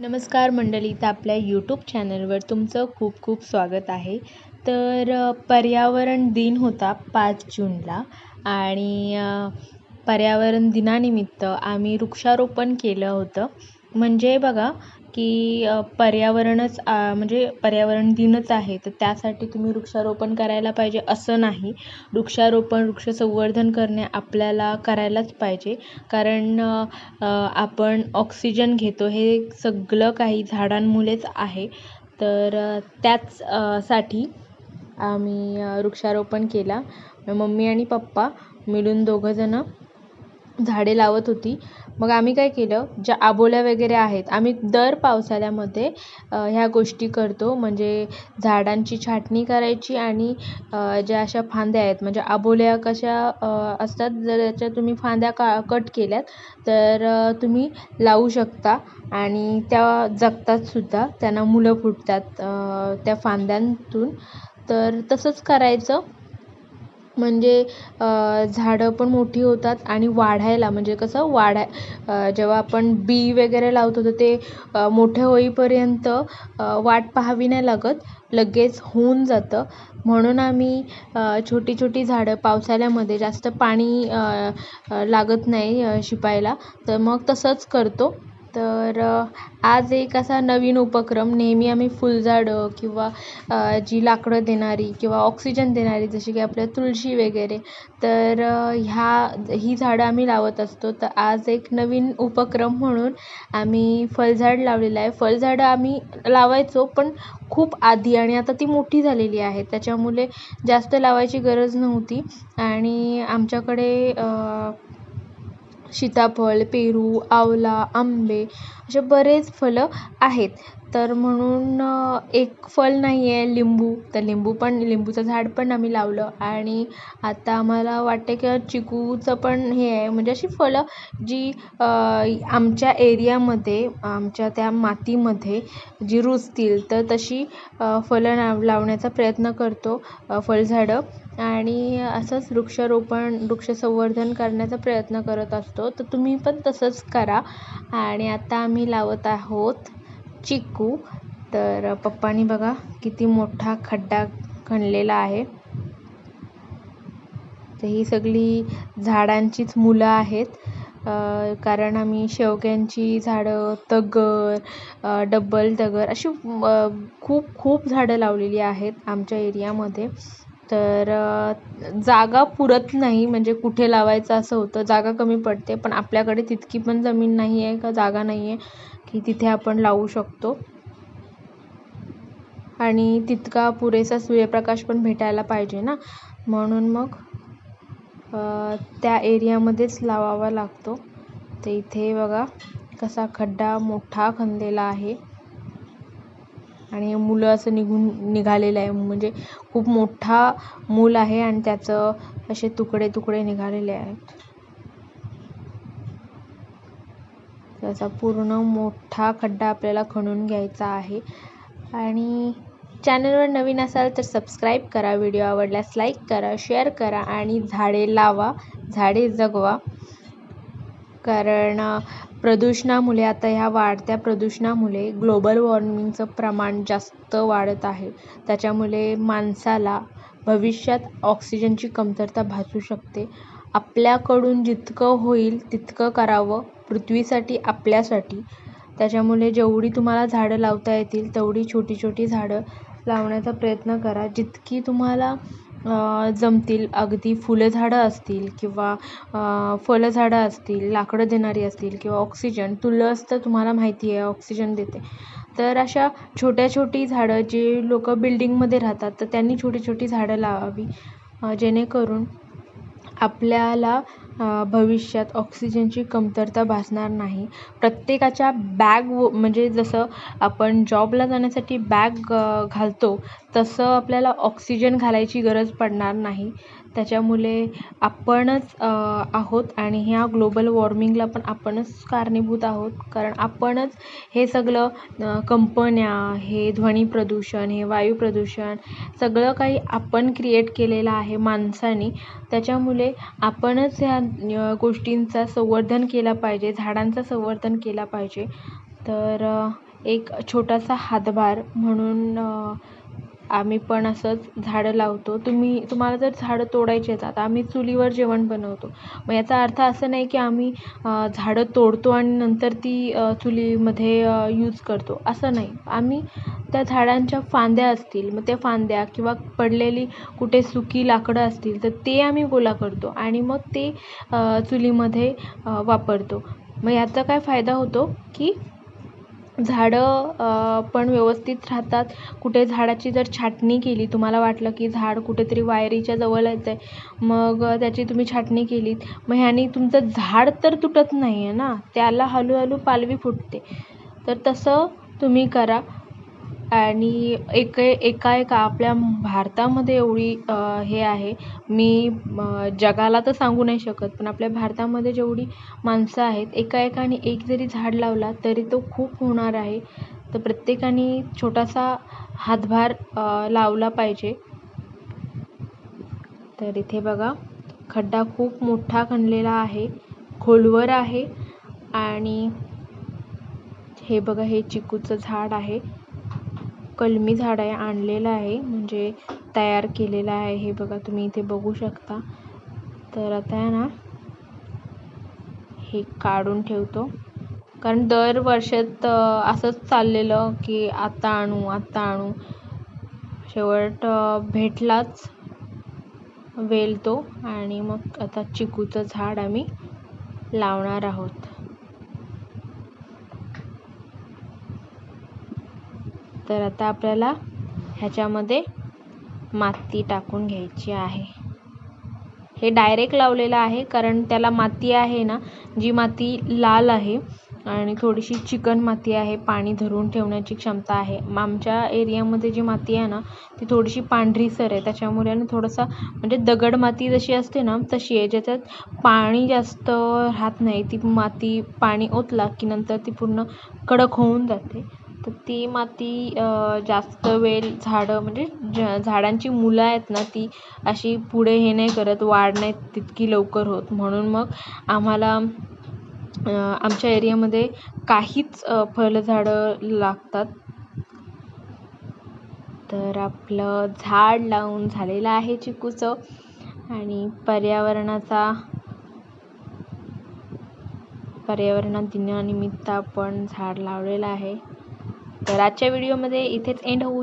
नमस्कार मंडळी तर आपल्या यूट्यूब चॅनलवर तुमचं खूप खूप स्वागत आहे. तर पर्यावरण दिन होता पाच जूनला आणि पर्यावरण दिनानिमित्त आम्ही वृक्षारोपण केलं होतं. म्हणजे बघा की पर्यावरणच म्हणजे पर्यावरण दिनच आहे तर त्यासाठी तुम्ही वृक्षारोपण करायला पाहिजे असं नाही. वृक्षारोपण वृक्ष संवर्धन करणे आपल्याला करायलाच पाहिजे. कारण आपण ऑक्सिजन घेतो हे सगळं काही झाडांमुळेच आहे. तर त्याच साठी आम्ही वृक्षारोपण केला. मम्मी आणि पप्पा मिळून दोघंजणं झाडे लावत होती. मग आम्ही काय केलं ज्या आबोल्या वगैरे आहेत आम्ही दर पावसाळ्यामध्ये ह्या गोष्टी करतो. म्हणजे झाडांची छाटणी करायची आणि ज्या अशा फांद्या आहेत म्हणजे आबोल्या कशा असतात जर याच्या तुम्ही फांद्या का कट केल्यात तर तुम्ही लावू शकता. आणि त्या जगतातसुद्धा त्यांना मुलं फुटतात त्या फांद्यांतून. तर तसंच करायचं. म्हणजे झाडं पण मोठी होतात आणि वाढायला म्हणजे कसं वाढाय जेव्हा आपण बी वगैरे लावतो तर ते मोठे होईपर्यंत वाट पाहावी नाही लागत लगेच होऊन जातं. म्हणून आम्ही छोटी छोटी झाडं पावसाळ्यामध्ये जास्त पाणी लागत नाही शिंपायला. तर मग तसंच करतो. तर आज एक असा नवीन उपक्रम नेहमी आम्ही फुलझाडं किंवा जी लाकडं देणारी किंवा ऑक्सिजन देणारी जशी की आपल्या तुळशी वगैरे तर ह्या ही झाडं आम्ही लावत असतो. तर आज एक नवीन उपक्रम म्हणून आम्ही फळझाड लावलेलं आहे. फळझाडं आम्ही लावायचो पण खूप आधी आणि आता ती मोठी झालेली आहे. त्याच्यामुळे जास्त लावायची गरज नव्हती. आणि आमच्याकडे सीताफळ पेरू आवळा आंबे असे बरेच फळं आहेत. तर म्हणून एक फळ नाही आहे लिंबू. तर लिंबू पण लिंबूचं झाड पण आम्ही लावलं आणि आता आम्हाला वाटतं की चिकूचं पण हे आहे. म्हणजे अशी फळं जी आमच्या एरियामध्ये आमच्या त्या मातीमध्ये जी रुजतील तर तशी फळं लाव लावण्याचा प्रयत्न करतो फळझाडं. आणि असंच वृक्षारोपण वृक्ष संवर्धन करण्याचा प्रयत्न करत असतो. तर तुम्ही पण तसंच करा. आणि आता आम्ही लावत आहोत. चिकू तर पप्पानी बघा किती मोठा खड्डा खणलेला आहे. तर ही सगळी झाडांचीच मुलं आहेत. कारण आम्ही शेवग्यांची झाडं तगर डबल तगर अशी खूप खूप झाडं लावलेली आहेत आमच्या एरियामध्ये. तर जागा पुरत नाही म्हणजे कुठे लावायचं असं होतं जागा कमी पडते पण आपल्याकडे तितकी पण जमीन नाही आहे का जागा नाही आहे की तिथे आपण लावू शकतो. आणि तितका पुरेसा सूर्यप्रकाश पण भेटायला पाहिजे ना. म्हणून मग त्या एरियामध्येच लावावा लागतो. तर इथे बघा कसा खड्डा मोठा खणलेला आहे. आणि मुलं असं निघून निघालेलं आहे. म्हणजे खूप मोठा मूल आहे आणि त्याचं असे तुकडे तुकडे निघालेले आहेत. त्याचा पूर्ण मोठा खड्डा आपल्याला खणून घ्यायचा आहे. आणि चॅनलवर नवीन असाल तर सबस्क्राईब करा व्हिडिओ आवडल्यास लाईक करा शेअर करा आणि झाडे लावा झाडे जगवा. कारण प्रदूषणामुळे आता ह्या वाढत्या प्रदूषणामुळे ग्लोबल वॉर्मिंगचं प्रमाण जास्त वाढत आहे. त्याच्यामुळे माणसाला भविष्यात ऑक्सिजनची कमतरता भासू शकते. आपल्याकडून जितकं होईल तितकं करावं पृथ्वीसाठी आपल्यासाठी. त्याच्यामुळे जेवढी तुम्हाला झाडं लावता येतील तेवढी छोटी छोटी झाडं लावण्याचा प्रयत्न करा. जितकी तुम्हाला जमतील अगदी फुलं झाडं असतील किंवा फळझाडं असतील लाकडं देणारी असतील किंवा ऑक्सिजन तुळस तर तुम्हाला माहिती आहे ऑक्सिजन देते. तर अशा छोट्या छोटी झाडं जे लोकं बिल्डिंगमध्ये राहतात तर त्यांनी छोटी छोटी झाडं लावावी जेणेकरून आपल्याला भविष्यात ऑक्सिजनची कमतरता भासणार नाही. प्रत्येकाच्या बॅग म्हणजे जसं आपण जॉबला जाण्यासाठी बॅग घालतो तसं आपल्याला ऑक्सिजन घालायची गरज पडणार नाही. त्याच्यामुळे आपणच आहोत आणि ह्या ग्लोबल वॉर्मिंगला पण आपणच कारणीभूत आहोत. कारण आपणच हे सगळं कंपन्या हे ध्वनी प्रदूषण हे वायू प्रदूषण सगळं काही आपण क्रिएट केलेलं आहे माणसाने. त्याच्यामुळे आपणच ह्या गोष्टींचा संवर्धन केला पाहिजे झाडांचा संवर्धन केला पाहिजे. तर एक छोटासा हातभार म्हणून आम्ही पण असंच झाडं लावतो. तुम्ही तुम्हाला जर झाडं तोडायचे आहेत आता आम्ही चुलीवर जेवण बनवतो. मग याचा अर्थ असं नाही की आम्ही झाडं तोडतो आणि नंतर ती चुलीमध्ये यूज करतो. असं नाही. आम्ही त्या झाडांच्या फांद्या असतील मग त्या फांद्या किंवा पडलेली कुठे सुकी लाकडं असतील तर ते आम्ही गोळा करतो आणि मग ते चुलीमध्ये वापरतो. मग याचा काय फायदा होतो की झाडं पण व्यवस्थित राहतात. कुठे झाडाची जर छाटणी केली तुम्हाला वाटलं की झाड कुठेतरी वायरीच्या जवळ येतं आहे मग त्याची तुम्ही छाटणी केलीत. मग ह्याने तुमचं झाड तर तुटत नाही आहे ना त्याला हळूहळू पालवी फुटते. तर तसं तुम्ही करा. आणि एक एका एका आपल्या भारतामध्ये एवढी हे आहे. मी जगाला तर सांगू नाही शकत पण आपल्या भारतामध्ये जेवढी माणसं आहेत एका एकाने एक जरी झाड लावला तरी तो खूप होणार आहे. तर प्रत्येकाने छोटासा हातभार लावला पाहिजे. तर इथे बघा खड्डा खूप मोठा खणलेला आहे खोलवर आहे आणि हे बघा हे चिकूचं झाड आहे. कलमी झाड आहे आणलेलं आहे म्हणजे तयार केलेलं आहे. हे बघा तुम्ही इथे बघू शकता. तर आता आहे ना हे काढून ठेवतो. कारण दर वर्षात असंच चाललेलं की आता आणू आत्ता आणू. शेवट भेटलाच वेल तो आणि मग आता चिकूचं झाड आम्ही लावणार आहोत. तर आता आपल्याला ह्याच्यामध्ये माती टाकून घ्यायची आहे. हे डायरेक्ट लावलेलं आहे कारण त्याला माती आहे ना जी माती लाल आहे आणि थोडीशी चिकन माती आहे पाणी धरून ठेवण्याची क्षमता आहे. आमच्या एरियामध्ये जी माती आहे ना ती थोडीशी पांढरीसर आहे. त्याच्यामुळे ना थोडंसं म्हणजे दगड माती जशी असते ना तशी आहे. ज्याच्यात पाणी जास्त राहत नाही ती माती पाणी ओतला की नंतर ती पूर्ण कडक होऊन जाते. तर ती माती जास्त वेळ झाडं म्हणजे ज झाडांची मुलं आहेत ना ती अशी पुढे हे नाही करत वाढ नाही तितकी लवकर होत. म्हणून मग आम्हाला आमच्या एरियामध्ये काहीच फळझाडं लागतात. तर आपलं झाड लावून झालेलं आहे चिकूचं. आणि पर्यावरणाचा पर्यावरणा दिनानिमित्त आपण झाड लावलेलं आहे. तर आजच्या व्हिडिओमध्ये इथेच एंड होऊ